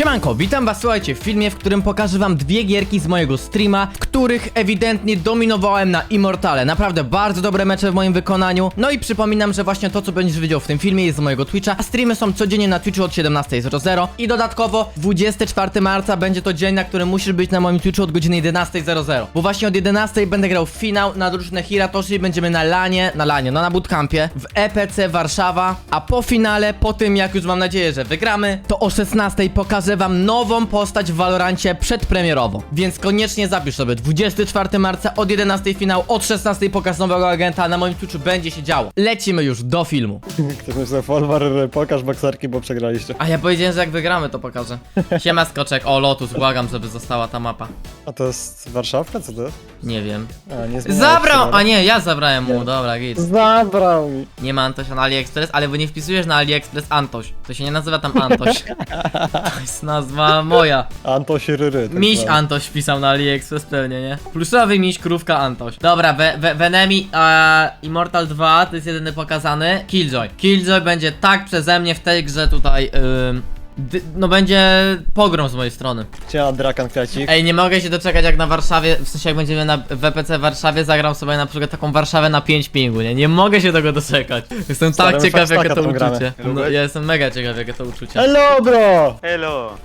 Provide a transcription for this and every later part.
Siemanko, witam was, słuchajcie, w filmie, w którym pokażę wam dwie gierki z mojego streama, w których ewidentnie dominowałem na Immortale. Naprawdę bardzo dobre mecze w moim wykonaniu. No i przypominam, że właśnie to, co będziesz widział w tym filmie jest z mojego Twitcha, a streamy są codziennie na Twitchu od 17.00 i dodatkowo 24 marca będzie to dzień, na którym musisz być na moim Twitchu od godziny 11.00, bo właśnie od 11.00 będę grał w finał na drużynę Hiratoshi, będziemy na lanie, na lanie, no na bootcampie w EPC Warszawa, a po finale, po tym jak już mam nadzieję, że wygramy, to o 16.00 pokażę wam nową postać w Valorancie przedpremierowo, więc koniecznie zapisz sobie 24 marca od 11.00 finał, od 16.00 pokaz nowego agenta, na moim Twitchu będzie się działo. Lecimy już do filmu. Ktoś myślał, Folwar, pokaż bokserki, bo przegraliście. A ja powiedziałem, że jak wygramy, to pokażę. Siema skoczek, o Lotus, błagam, żeby została ta mapa. A to jest Warszawka, co to? Nie wiem. A, nie zmieniałeś Zabrał! tego. A nie, ja zabrałem mu, dobra, git. Zabrał mi. Nie ma Antosia na AliExpress, ale wy nie wpisujesz na AliExpress Antoś. To się nie nazywa tam Antoś. To jest nazwa moja. Antoś Ryry. tak Miś zwany. Antoś wpisał na AliExpress pewnie, nie? Pluszowy miś, krówka Antoś. Dobra, we, we, Venemi e, Immortal 2 to jest jedyny pokazany. Killjoy. Killjoy będzie tak przeze mnie w tej grze tutaj. ym, dy, no będzie pogrom z mojej strony. Cię Drakan Kwiacik. Ej, nie mogę się doczekać jak na Warszawie, w sensie jak będziemy na WPC w Warszawie, zagram sobie na przykład taką Warszawę na 5 pingu, nie? Nie mogę się tego doczekać. Jestem Stary, tak ciekaw jakie to Faxtaka tam gramy. uczucie. No, ja jestem mega ciekaw jakie to uczucie. Hello, bro! Hello!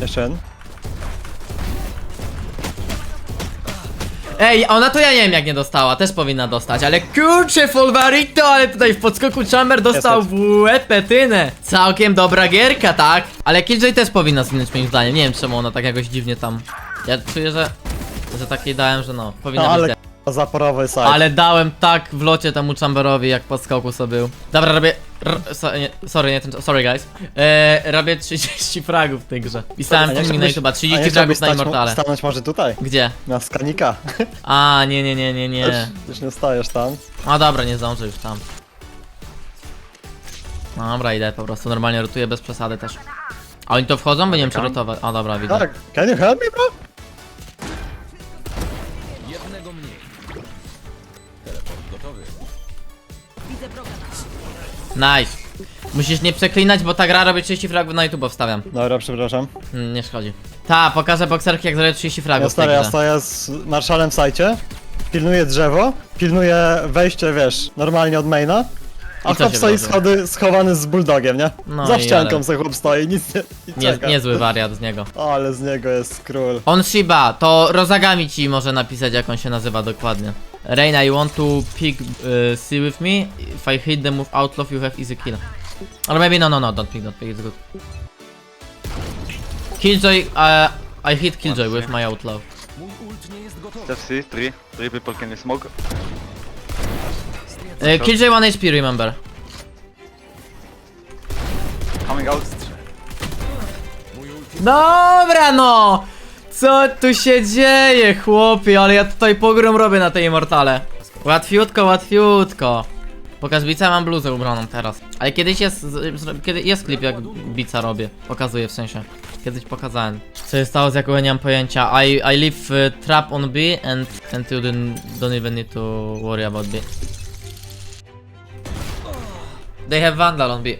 Jeszcze jeden. Ej, ona to ja nie wiem jak nie dostała, też powinna dostać, ale kurczę Folvarito, ale tutaj w podskoku Chamber dostał w łeb petynę. Całkiem dobra gierka, tak? Ale Killjoy też powinna zginąć moim zdaniem, nie wiem czemu ona tak jakoś dziwnie tam... Ja czuję, że... Że takiej dałem, że no, powinna No, być ale zaporowy side. Ale dałem tak w locie temu Chamberowi, jak po skoku sobie był. Dobra, robię. R so, nie, sorry, nie ten. Sorry, guys. Eee, robię 30 fragów w tej grze. Pisałem A nie filmik na YouTube'a, a 30 nie fragów na Immortale. Stanąć może tutaj, Gdzie? na skanika. A, nie, nie, nie, nie, nie. Już, nie stajesz tam. A dobra, nie zdążę już tam. Dobra, idę po prostu, normalnie rotuję bez przesady też. A oni to wchodzą? Bo nie wiem czy rotować. A dobra, widzę. Tak, can you help me, bro? Nice. Musisz nie przeklinać, bo ta gra robi 30 fragów na YouTube wstawiam. Dobra, przepraszam. Mm, nie szkodzi. Ta, pokażę bokserki jak zrobię 30 Ja fragów w tej stary, ja grze. stoję z marszalem w sajcie, pilnuję drzewo, pilnuję wejście, wiesz, normalnie od maina, a I co chłop się stoi wydarzyło? schody, schowany z bulldogiem, nie? No Za i ścianką ale- se chłop stoi, nic nie, i Nie, czeka. niezły wariat z niego. Ale z niego jest król. On Shiba, to Rozagami ci może napisać jak on się nazywa dokładnie. Reina, you want to pick uh, C with me? If I hit the move outlaw, you have easy kill. Or maybe no, no, no, don't pick, don't pick, it's good. Killjoy, uh, I hit Killjoy with my outlaw. Just see, three. Three people can smoke. Uh, Killjoy 1 HP, remember. Coming out. Dobra no! Co tu się dzieje, chłopie? Ale ja tutaj pogrom robię na tej Immortale. Łatwiutko, łatwiutko. Pokaż bica, mam bluzę ubraną teraz. Ale kiedyś jest, kiedy jest klip jak bica robię. Pokazuję w sensie. Kiedyś pokazałem. Co się stało z jakiego nie mam pojęcia. I, I leave uh, trap on B and, and you don't, don't even need to worry about B. They have Vandal on B.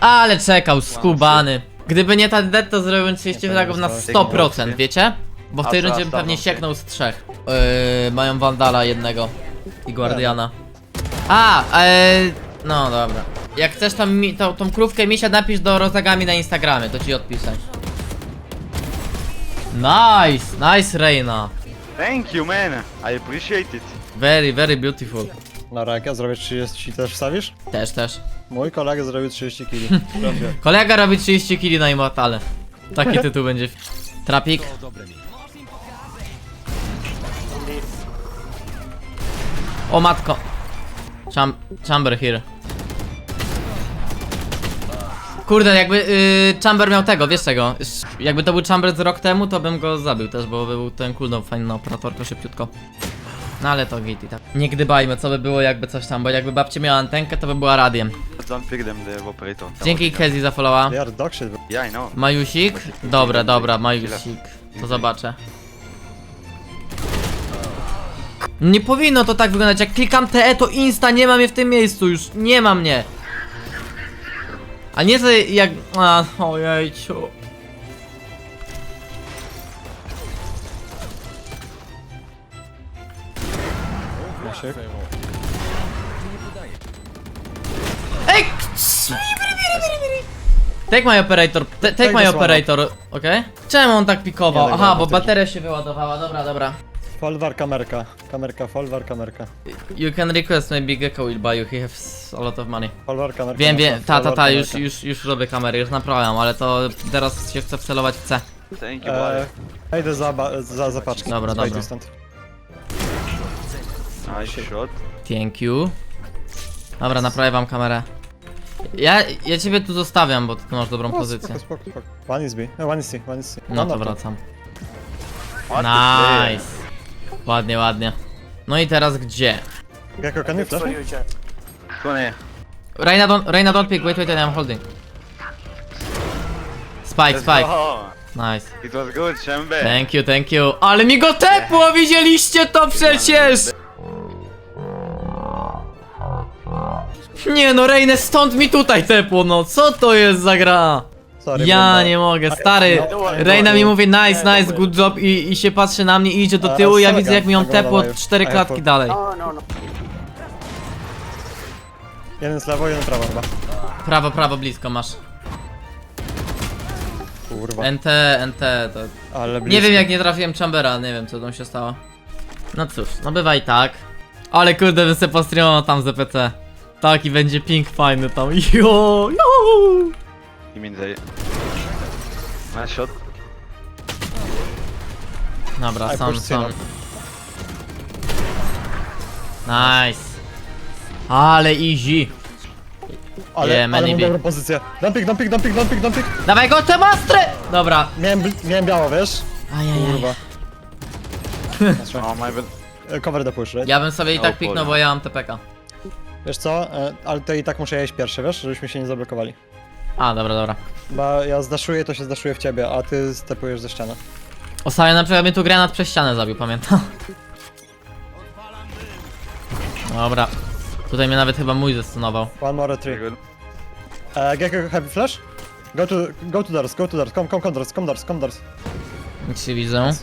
Ale czekał, skubany. Gdyby nie ten dead, to zrobiłbym 30 fragów na 100%, wiecie? Bo w tej co, rundzie bym pewnie sieknął z trzech. Yy, mają Vandala jednego i Guardiana. A, yy, no dobra. Jak chcesz tą, mi, tą, tą krówkę misia napisz do rozagami na Instagramie, to ci odpiszę. Nice, nice Reina. Thank you, man. I appreciate it. Very, very beautiful. Jak ja zrobię 30, też wstawisz? Też, też. Mój kolega zrobił 30 kili. Proszę. Kolega robi 30 kili na Immortale. Taki tytuł będzie. Trapik. O matko. Cham chamber here. Kurde, jakby yy, Chamber miał tego, wiesz czego? Sz- Jakby to był Chamber z rok temu, to bym go zabił też, bo był ten cooldown fajny na operatorkę szybciutko. No ale to git i tak. Nie gdybajmy, co by było jakby coś tam, bo jakby babcia miała antenkę, to by była radiem. Don't pick them, the operator. Dzięki Kezi za followa. They are dog shit, bro. Yeah, I know. Majusik? Dobra, dobra, Majusik. To zobaczę. Nie powinno to tak wyglądać. Jak klikam TE, to insta nie ma mnie w tym miejscu już. Nie ma mnie. A nie że jak... A, ojejciu. Jasiek. Ej! Take my operator, te- take my operator, okej? Czemu on tak pikował? Aha, bo bateria się wyładowała, dobra, dobra. Folwar, kamerka. Kamerka, folwar, kamerka. You can request maybe Gecko will buy you, he has a lot of money. Folwar, kamerka. Wiem, wiem, ta, ta, ta, już, już, już robię kamery, już naprawiam, ale to teraz się chcę wcelować w C. Thank you, E, boy. ja idę za, ba- za zapaczki. Dobra, dobra. Stąd. Nice shot. Thank you. Dobra, naprawię wam kamerę. Ja, ja ciebie tu zostawiam, bo ty masz dobrą O, pozycję. Spoko, spoko, spoko. One is B, no, one is C, one is C. No to wracam. What the? Nice. Ładnie, ładnie. No i teraz gdzie? Gecko, can you flash me? Twenty. Reina don't, Reina don't pick, wait, wait, I'm holding. Spike, Let's spike. go. Nice. It was good, Chamber. Thank you, thank you. Ale mi go tepło, widzieliście to przecież! Nie no, Reinę stąd mi tutaj tepło, no co to jest za gra? Sorry, Ja nie mogę, stary. No, no, Reina no, mi no. mówi nice, nice, good job i, i się patrzy na mnie i idzie do tyłu, ja widzę jak mi ją tego tepło cztery klatki dalej. Jeden z lewo, jeden prawo chyba. Prawo, prawo, blisko masz. Kurwa, NT, NT, to... ale blisko. Nie wiem jak nie trafiłem Chambera, nie wiem co tam się stało. No cóż, no bywa i tak. Ale kurde, bym se postreamował tam ZPC. Taki będzie ping fajny tam, jo, jo. Mean they... Nice shot. Dobra, I sam, sam. Nice. Ale easy. Ale, Yeah, ale mam B. dobrą pozycję. Dumpik, dumpik, dumpik, dumpik, dumpik. Dawaj go, te mastry! Dobra. Miałem, bl- miałem biało, wiesz? Ajajaj. Kurwa. My bad. E, Cover the push, right? Ja bym sobie i tak O, piknął, bo ja mam TPK. Wiesz co? E, Ale to i tak muszę jeść pierwszy, wiesz? Żebyśmy się nie zablokowali. A, dobra, dobra. Bo ja zdaszuję, to się zdaszuję w ciebie, a ty stepujesz ze ściany. Ostatnio na przykład mnie tu granat przez ścianę zabił, pamiętam. Dobra. Tutaj mnie nawet chyba mój zestunował. One more, three. Uh, Gecko, have you flash? Go to, go to doors, go to doors, come, come, come doors, come doors, come doors. Nic nie widzę. One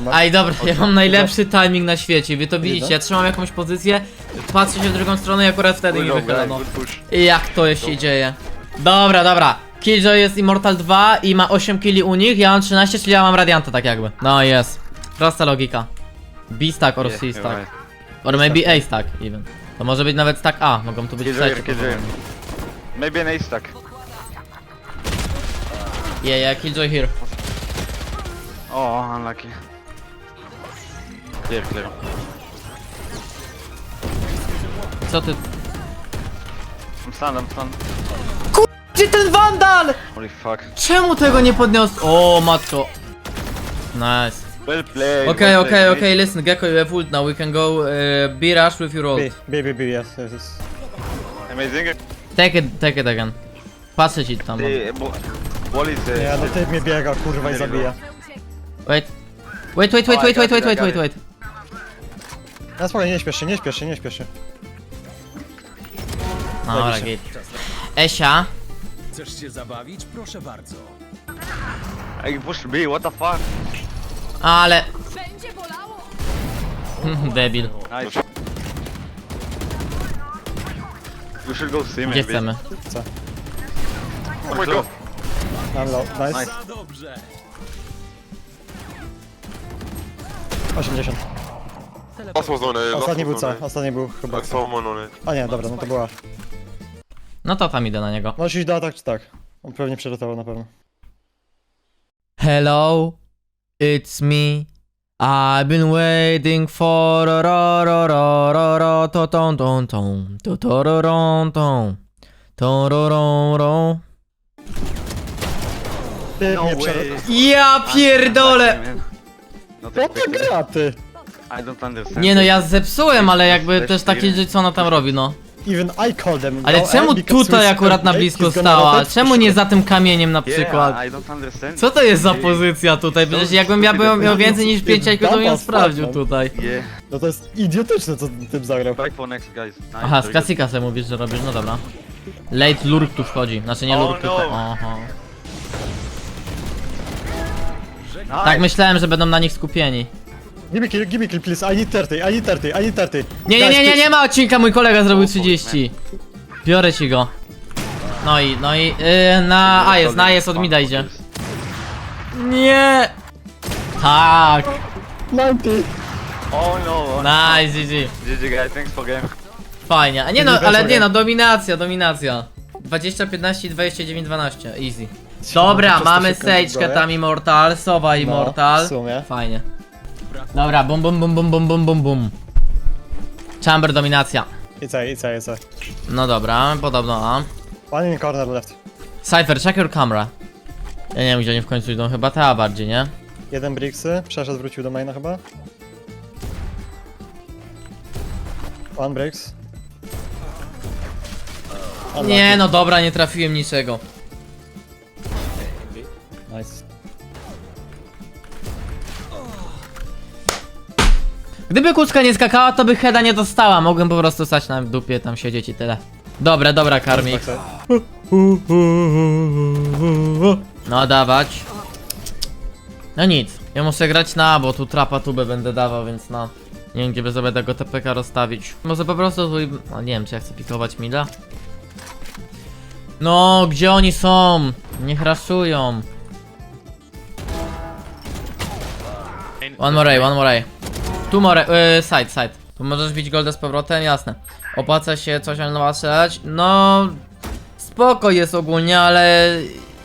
more. Aj, dobra, ja mam najlepszy timing na świecie. Wy to widzicie, ja trzymam jakąś pozycję, patrzę się w drugą stronę i akurat wtedy mi Good wychyla, guy, no. good push. I jak to się dzieje? Dobra, dobra. Killjoy jest Immortal 2 i ma 8 killi u nich, ja mam 13, czyli ja mam Radianta tak jakby. No jest. Prosta logika. B-stack or Yeah, you're C-stack. right. Or maybe A-stack even. To może być nawet stack A, mogą tu być Killjoy, trzecie. Killjoy. Maybe an ace stack. Yeah, yeah, Killjoy here. Oh, unlucky. Clear, clear. Co ty? I'm stunned, I'm stunned. Gdzie ten Vandal? Holy fuck. Czemu tego nie podniósł? O, matko. Nice. Well played. Okay, well okay, played, okay, listen, Gecko, you have ult now, we can go uh, B-rush with your ult. B, B, B, B, yes, yes, yes. Amazing. Take it, take it again. Patrzę ci tam. The bo- wall is... Uh, Nie, no typ mnie biega, kurwa, i zabija. Wait. Wait, wait, wait, wait, wait, it, wait, wait, wait, it. wait. No spokojnie, nie śpiesz się, nie śpiesz się, nie śpiesz się. No, dobra, git. Esia. Chcesz się zabawić? Proszę bardzo. I pushed B, what the fuck? Ale... Będzie bolało! Debil. Nice. You should go see maybe. Gdzie chcemy? Oh my god. Mam low, nice. Nice. Za dobrze. 80. Last on it. Ostatni był co? it. Ostatni był chyba. Like someone on it. A nie, dobra, no to była. No to tam idę na niego. Możesz iść do atak czy tak? On pewnie przerotował na pewno. Hello, it's me. I've been waiting for ro ro ro ro ro to ton ton ton to to ro ro ton to ro ro ro Ty No mnie way. przerotował. Ja pierdolę! Co to gra, ty? I don't understand. Nie no, ja zepsułem, ale jakby też taki clear. że co ona tam robi, no. even I call them Ale no, czemu because tutaj Swiss akurat na blisko is gonna stała? rotate Czemu nie za tym kamieniem na Yeah, przykład? I don't understand. Co to jest za pozycja tutaj? Przecież jakbym ja był, miał więcej niż 5 IQ, to bym ją sprawdził tutaj. Yeah. No to jest idiotyczne, co tym zagrał. Back for next, guys. Nice. Aha, z very good. klasika sobie mówisz, że robisz, no dobra. Late lurk tu wchodzi, znaczy nie Oh, lurk, no. tylko... Aha. Nice. Tak myślałem, że będą na nich skupieni. Give me kill, give me kill, please. I need 30, I need 30, I need 30. Nie, nie, Guys, nie, nie, nie ma odcinka, mój kolega zrobił 30. Biorę ci go. No i, no i, yy, na A jest, na A jest, od mida idzie. Nie! Tak! 90. Oh no. oh no. Nice, GG. GG guys, thanks for game. Fajnie. A nie no, ale nie no, dominacja, dominacja. 20, 15, 29, 12. Easy. Dobra, mamy zbroję. tam Immortal, Sowa No, Immortal. w sumie. Fajnie. Dobra, bum bum bum bum bum bum bum bum. Chamber dominacja. It's a, it's a, it's a. No dobra, podobno A. One in corner left. Cypher, check your camera. Ja nie wiem gdzie oni w końcu idą, chyba ta bardziej, nie? Jeden Brixy, przeszedł, wrócił do maina chyba. One Brix. One Nie no dobra, nie trafiłem niczego. Gdyby kucka nie skakała, to by heada nie dostała. Mogłem po prostu stać na dupie, tam siedzieć i tyle. Dobra, dobra, karmik. No dawać. No nic. Ja muszę grać na, A, bo tu trapa tubę będę dawał, więc no. Nie wiem gdzie by sobie tego TPK rozstawić. Może po prostu tu... No nie wiem czy ja chcę pikować mida. No, gdzie oni są? Niech raszują. One more A, one more A. Tu more, yy, side, side. Tu możesz bić golda z powrotem, jasne. Opłaca się coś na nowa strzelać? No... Spoko jest ogólnie, ale...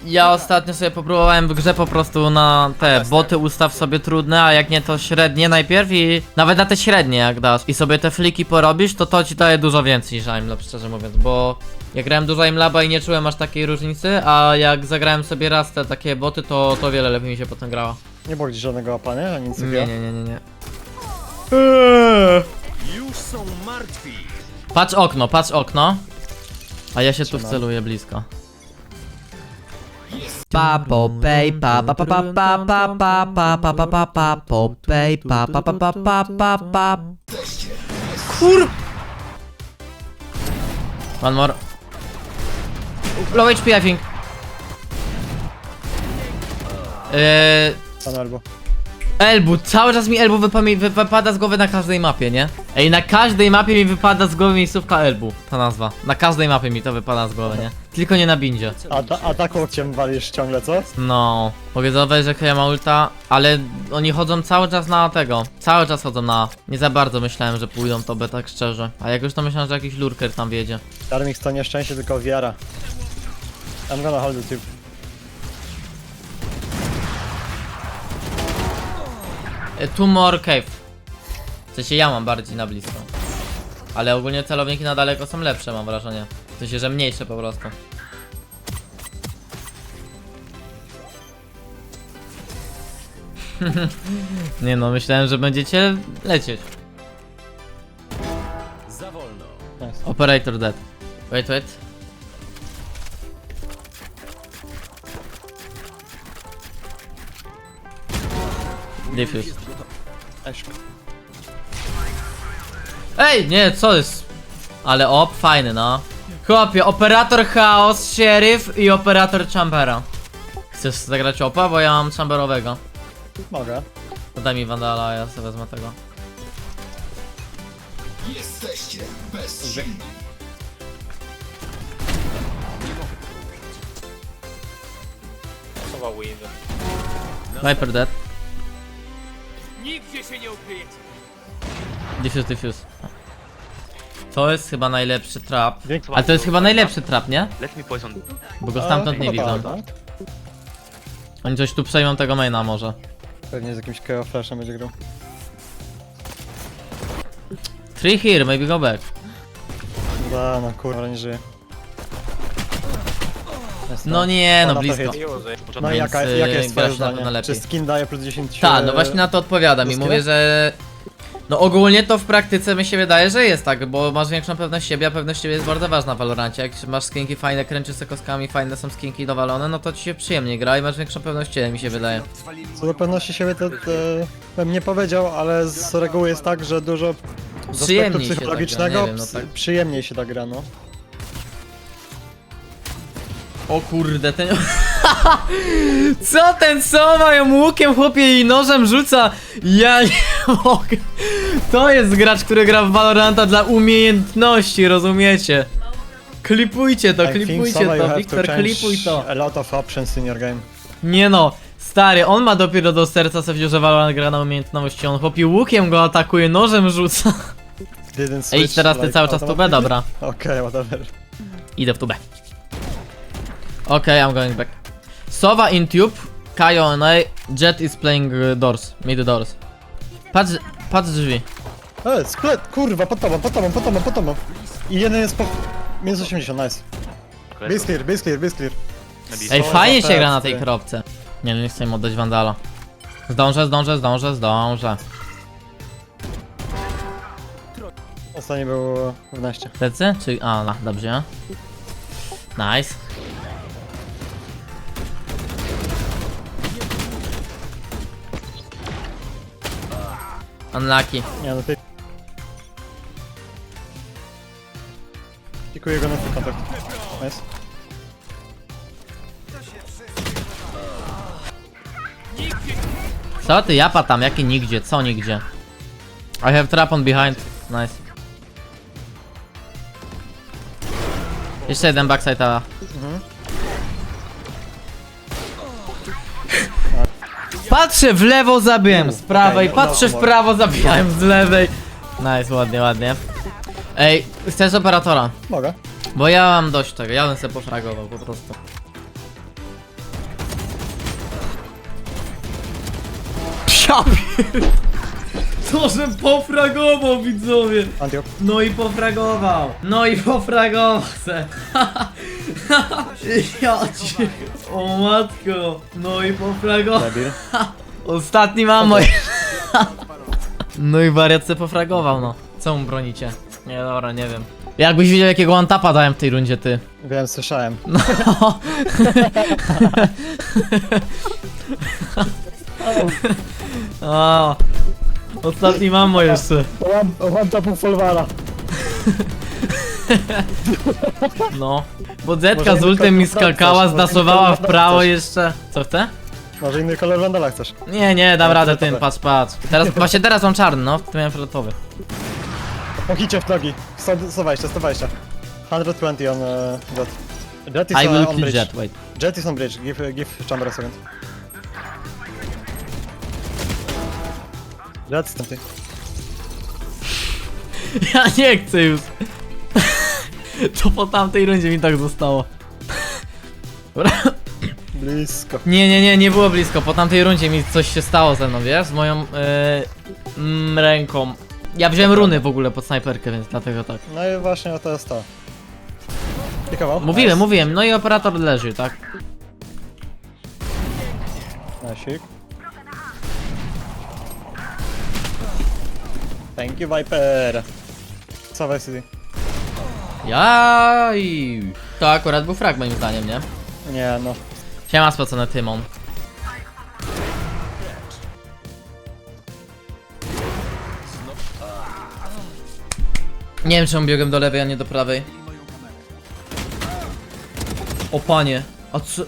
Ja ostatnio sobie popróbowałem w grze po prostu na te boty ustaw sobie trudne, a jak nie to średnie najpierw i nawet na te średnie jak dasz i sobie te fliki porobisz, to to ci daje dużo więcej niż aimlab szczerze mówiąc, bo ja grałem dużo aimlaba i nie czułem aż takiej różnicy, a jak zagrałem sobie raz te takie boty, to to wiele lepiej mi się potem grało. Nie było gdzieś żadnego łapania, ani nic Nie, takiego. nie, nie, nie, Już są martwi. Patrz okno, patrz okno. A ja się tu wceluję blisko. Pa po pej pa pa pa pa pa pa pa pa pa pa pa pa po pej pa pa pa pa pa pa pa Kur... One more. Low HP I think. Eee, Pan albo. Elbu, cały czas mi Elbu wypa- wy- wypada z głowy na każdej mapie, nie? Ej, na każdej mapie mi wypada z głowy miejscówka Elbu, ta nazwa. Na każdej mapie mi to wypada z głowy, nie? Tylko nie na bindzie. A, ta, a tak łokciem walisz ciągle, co? No, mogę zauważyć, że Keja ma ulta, ale oni chodzą cały czas na tego. Cały czas chodzą na A. Nie za bardzo myślałem, że pójdą to B, tak szczerze. A jak już to myślałem, że jakiś lurker tam wiedzie. Darmix to nieszczęście, tylko wiara. I'm gonna hold the tube. Two more cave. W sensie ja mam bardziej na blisko. Ale ogólnie celowniki na daleko są lepsze, mam wrażenie. W sensie, że mniejsze po prostu. Nie no, myślałem, że będziecie lecieć. Za wolno. Operator dead. Wait, wait. Diffuse. Eszk. Ej, nie, co jest? Ale op, fajny, no. Chłopie, operator chaos, sheriff i operator chambera. Chcesz zagrać opa, bo ja mam chamberowego. Mogę. To daj mi wandala, ja sobie wezmę tego. Viper dead. Nigdzie się nie ukryjecie. Diffuse, diffuse. To jest chyba najlepszy trap. Ale to jest chyba najlepszy trap, nie? Let me poison. Bo go stamtąd nie widzą. tak. Oni coś tu przejmą tego maina może. Pewnie z jakimś KO flashem będzie grał. Three here, maybe go back. Da, no kurwa, nie żyje. Jest No to. nie, no Ona to blisko. hit. Początek. No i jaka, y, jakie jest twoje się na pewno lepiej. Czy skin daje plus 10? Tak, e, no właśnie na to odpowiadam i mówię, że No ogólnie to w praktyce mi się wydaje, że jest tak, bo masz większą pewność siebie, a pewność siebie jest bardzo ważna w Valorancie. Jak masz skinki fajne, kręcisz kostkami, fajne są skinki dowalone, no to ci się przyjemnie gra i masz większą pewność siebie, mi się wydaje. Co do pewności siebie to, to bym nie powiedział, ale z reguły jest tak, że dużo z Przyjemniej aspektu się tak gra, psychologicznego nie wiem, no ps- tak. przyjemniej się tak gra, no. O kurde, ten... Co ten Sowa ją łukiem chłopie i nożem rzuca? Ja nie mogę. To jest gracz, który gra w Valoranta dla umiejętności, rozumiecie? Klipujcie to, I think klipujcie Sova, you to, Wiktor, to change klipuj to. A lot of options in your game. Nie no, stary, on ma dopiero do serca wziął, że Valorant gra na umiejętności, on chłopie łukiem go atakuje, nożem rzuca. Didn't Ej, switch, teraz ty like, cały czas tu B, automatically? dobra. Okej, whatever. Idę w tu B. Okay, I'm going back. Sova in tube, Kajo on A, Jet is playing uh, doors, mid doors. Patrz, patrz drzwi. E, split, kurwa, pod tobą, pod tobą, pod tobą, pod tobą. I jeden jest po... Minus 80, nice. Base clear, base clear, base clear. Ej, fajnie się gra na tej testy. kropce. Nie no, nie chcę im oddać Vandala. Zdążę, zdążę, zdążę, zdążę. Ostatni był w naście. Plecy? Czy... A, no, dobrze. Nice. Unlucky. Nie no, ty... Pikuję go na twój kontakt. Nice. Co ty, japa tam, jaki nigdzie, co nigdzie? I have trap on behind. Nice. Jeszcze jeden backside a. Patrzę w lewo, zabiłem z prawej, patrzę w prawo, zabijałem z lewej. Nice, ładnie, ładnie. Ej, chcesz operatora? Mogę. Bo ja mam dość tego, ja bym sobie pofragował po prostu. Ja pier... To, że pofragował widzowie! No i pofragował! No i pofragował se! ja ci... O matko! No i pofragował! Debil. Ostatni mam moje. No i wariat se pofragował, no. Co mu bronicie? Nie, dobra, nie wiem. Jakbyś wiedział jakiego one tapa dałem w tej rundzie, ty. Wiem, słyszałem. No. O, ostatni mamo jeszcze. One, one tapu Folwara. No. Bo Zetka z ultem mi skakała, zdasowała w prawo jeszcze. Co chce? Może inny kolor Wandala chcesz. Nie, nie, dam radę tym, patrz, patrz. Teraz, właśnie teraz mam czarny, no, tu miałem fioletowy. Pochicie w nogi. 100, 120, 120. 120 on uh, Jet. Jet is I uh, will on kill bridge. Jet, wait. Jet is on bridge. Give, give chamber a second. Jet is. Ja nie chcę już. To po tamtej rundzie mi tak zostało. Dobra. Blisko. Nie, nie, nie, nie było blisko. Po tamtej rundzie mi coś się stało ze mną, wiesz? Z moją mm, ręką. Ja wziąłem runy w ogóle pod snajperkę, więc dlatego tak. No i właśnie to jest to. Pikował? Mówiłem, mówiłem. No i operator leży, tak? Nasik. Thank you, Viper. City? Jaj. To akurat był frag moim zdaniem, nie? Nie no. Siema spocone Tymon. Nie wiem czemu biegłem do lewej, a nie do prawej. O panie, a co?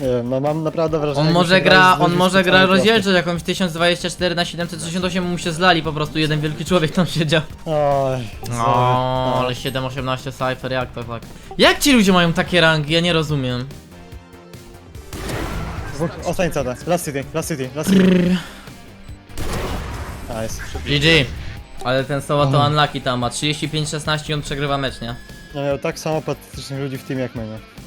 Nie wiem, no mam naprawdę wrażenie, On jakby może się gra, z on może gra specjalnej rozdzielczość jakąś 1024 na 768 mu się zlali, po prostu jeden wielki człowiek tam siedział. klasy. Oj. O, ale 718 cypher, jak to tak? Jak ci ludzie mają takie rangi? Ja nie rozumiem. Dwóch, ostatni CD. Last city, last city, last city. Nice. GG. Ale ten Soła to unlucky tam ma 35-16 i on przegrywa mecz, nie? No miał tak samo patycznych ludzi w teamie jak my, nie?